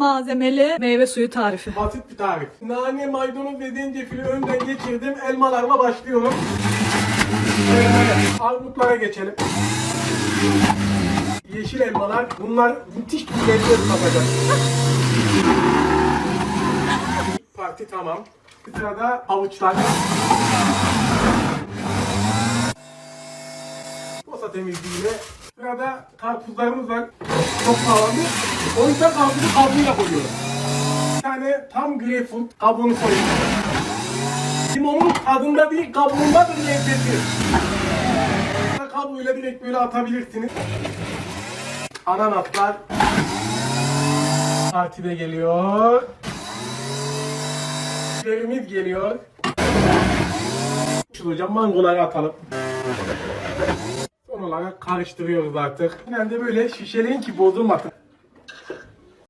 malzemeli meyve suyu tarifi. Basit bir tarif. Nane, maydanoz ve zencefili önden geçirdim. Elmalarla başlıyorum. Armutlara geçelim. Yeşil elmalar. Bunlar müthiş bir lezzet katacak. Parti tamam. Sırada havuçlar. Posa temizliğiyle. Sırada karpuzlarımız var. Çok pahalı. O karpuzu. Bir tane tam greyfurt kabuğunu koyuyorum. Limonun tadında değil kabuğundadır lezzeti. Kabuğuyla direkt böyle atabilirsiniz. Ananaslar. Partide geliyor. Yerimiz geliyor. Şu hocam mangoları atalım. Son olarak karıştırıyoruz artık. Yine de böyle şişeleyin ki bozulmasın.